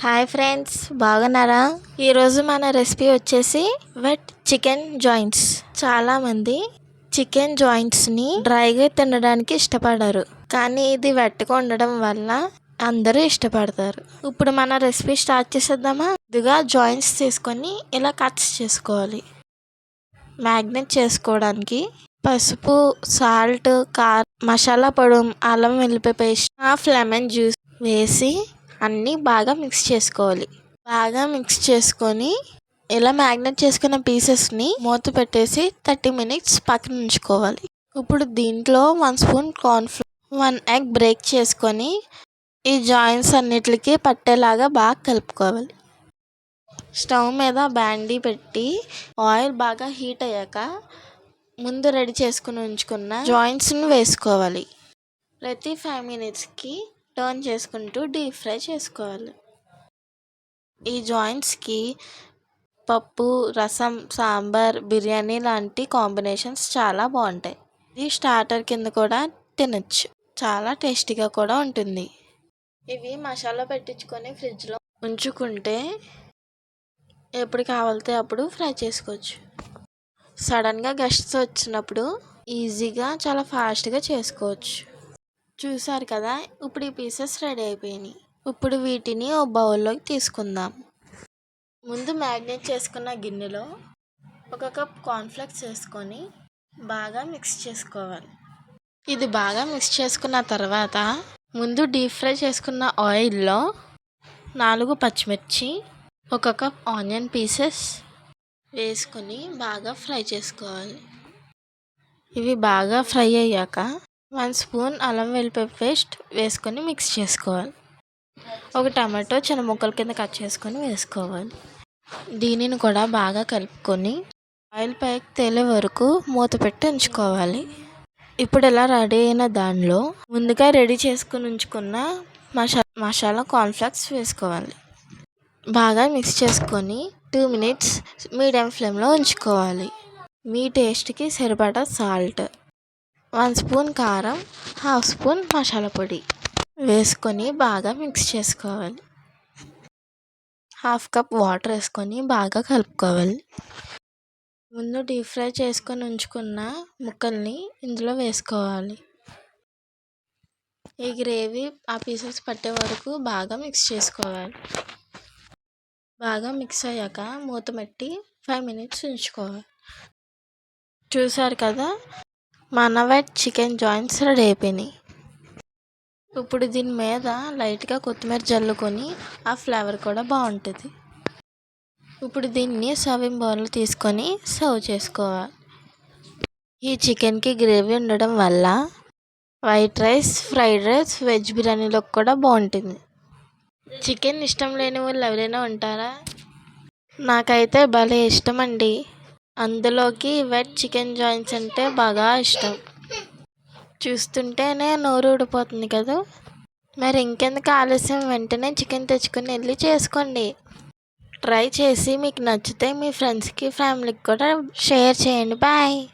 Hi friends బాగున్నారా? ఈరోజు మన రెసిపీ వచ్చేసి వెట్ చికెన్ జాయింట్స్ చాలామంది చికెన్ జాయింట్స్ని డ్రైగా తినడానికి ఇష్టపడరు. కానీ ఇది వెట్గా ఉండడం వల్ల అందరూ ఇష్టపడతారు. ఇప్పుడు మన రెసిపీ స్టార్ట్ చేసేద్దామా? ఇదిగా జాయింట్స్ తీసుకొని ఇలా కట్స్ చేసుకోవాలి. మ్యాగ్నెట్ చేసుకోవడానికి పసుపు సాల్ట్ కార్ మసాలా పొడి అల్లం వెల్లిపాయ పేస్ట్ హాఫ్ లెమన్ జ్యూస్ వేసి అన్నీ బాగా మిక్స్ చేసుకోవాలి. బాగా మిక్స్ చేసుకొని ఇలా మ్యాగ్నెట్ చేసుకున్న పీసెస్ని మూత పెట్టేసి థర్టీ మినిట్స్ పక్కన ఉంచుకోవాలి. ఇప్పుడు దీంట్లో one spoon cornflour one egg break చేసుకొని ఈ జాయింట్స్ అన్నిటికి పట్టేలాగా బాగా కలుపుకోవాలి. స్టవ్ మీద బ్యాండీ పెట్టి ఆయిల్ బాగా హీట్ అయ్యాక ముందు రెడీ చేసుకుని ఉంచుకున్న జాయింట్స్ని వేసుకోవాలి. ప్రతి ఫైవ్ మినిట్స్కి టర్న్ చేసుకుంటూ డీప్ ఫ్రై చేసుకోవాలి. ఈ జాయింట్స్కి పప్పు రసం సాంబార్ బిర్యానీ లాంటి కాంబినేషన్స్ చాలా బాగుంటాయి. ఇది స్టార్టర్ కింద కూడా తినచ్చు. చాలా టేస్టీగా కూడా ఉంటుంది. ఇవి మసాలా పెట్టించుకొని ఫ్రిడ్జ్లో ఉంచుకుంటే ఎప్పుడు కావాలితే అప్పుడు ఫ్రై చేసుకోవచ్చు. సడన్గా గెస్ట్స్ వచ్చినప్పుడు ఈజీగా చాలా ఫాస్ట్గా చేసుకోవచ్చు. చూసారు కదా ఇప్పుడు ఈ పీసెస్ రెడీ అయిపోయినాయి. ఇప్పుడు వీటిని ఓ బౌల్లోకి తీసుకుందాం. ముందు మ్యాగ్నేట్ చేసుకున్న గిన్నెలో ఒక కప్ కార్న్ఫ్లెక్స్ వేసుకొని బాగా మిక్స్ చేసుకోవాలి. ఇది బాగా మిక్స్ చేసుకున్న తర్వాత ముందు డీప్ ఫ్రై చేసుకున్న ఆయిల్లో నాలుగు పచ్చిమిర్చి ఒక కప్ ఆనియన్ పీసెస్ వేసుకొని బాగా ఫ్రై చేసుకోవాలి. ఇవి బాగా ఫ్రై అయ్యాక వన్ స్పూన్ అల్లం వెల్లిపాయ పేస్ట్ వేసుకొని మిక్స్ చేసుకోవాలి. ఒక టమాటో చిన్న ముక్కల కింద కట్ చేసుకొని వేసుకోవాలి. దీనిని కూడా బాగా కలుపుకొని ఆయిల్ పైకి తేలే వరకు మూత పెట్టి ఉంచుకోవాలి. ఇప్పుడు ఇలా రెడీ అయిన దానిలో ముందుగా రెడీ చేసుకుని ఉంచుకున్న మసా మసాలా కార్న్ఫ్లెక్స్ వేసుకోవాలి. బాగా మిక్స్ చేసుకొని టూ మినిట్స్ మీడియం ఫ్లేమ్లో ఉంచుకోవాలి. మీ టేస్ట్కి సరిపడా సాల్ట్ వన్ స్పూన్ కారం హాఫ్ స్పూన్ మసాలా పొడి వేసుకొని బాగా మిక్స్ చేసుకోవాలి. హాఫ్ కప్ వాటర్ వేసుకొని బాగా కలుపుకోవాలి. ముందు డీప్ ఫ్రై చేసుకొని ఉంచుకున్న ముక్కల్ని ఇందులో వేసుకోవాలి. ఈ గ్రేవీ ఆ పీసెస్ పట్టే వరకు బాగా మిక్స్ చేసుకోవాలి. బాగా మిక్స్ అయ్యాక మూత పెట్టి ఫైవ్ మినిట్స్ ఉంచుకోవాలి. చూసారు కదా? మనవెట్ చికెన్ జాయింట్స్ రెడీ అయిపోయినాయి. ఇప్పుడు దీని మీద లైట్గా కొత్తిమీర జల్లుకొని ఆ ఫ్లేవర్ కూడా బాగుంటుంది. ఇప్పుడు దీన్ని సర్వింగ్ బౌల్ తీసుకొని సర్వ్ చేసుకోవాలి. ఈ చికెన్కి గ్రేవీ ఉండడం వల్ల white rice fried rice veg బిర్యానీలో కూడా బాగుంటుంది. చికెన్ ఇష్టం లేని వాళ్ళు ఎవరైనా ఉంటారా? నాకైతే భలే ఇష్టం అండి అందులోకి వెజ్ చికెన్ జాయింట్స్ అంటే బాగా ఇష్టం. చూస్తుంటేనే నోరు ఊడిపోతుంది కదా. మరి ఇంకెందుకు ఆలస్యం? వెంటనే చికెన్ తెచ్చుకొని వెళ్ళి చేసుకోండి. ట్రై చేసి మీకు నచ్చితే మీ ఫ్రెండ్స్కి ఫ్యామిలీకి కూడా షేర్ చేయండి. బాయ్.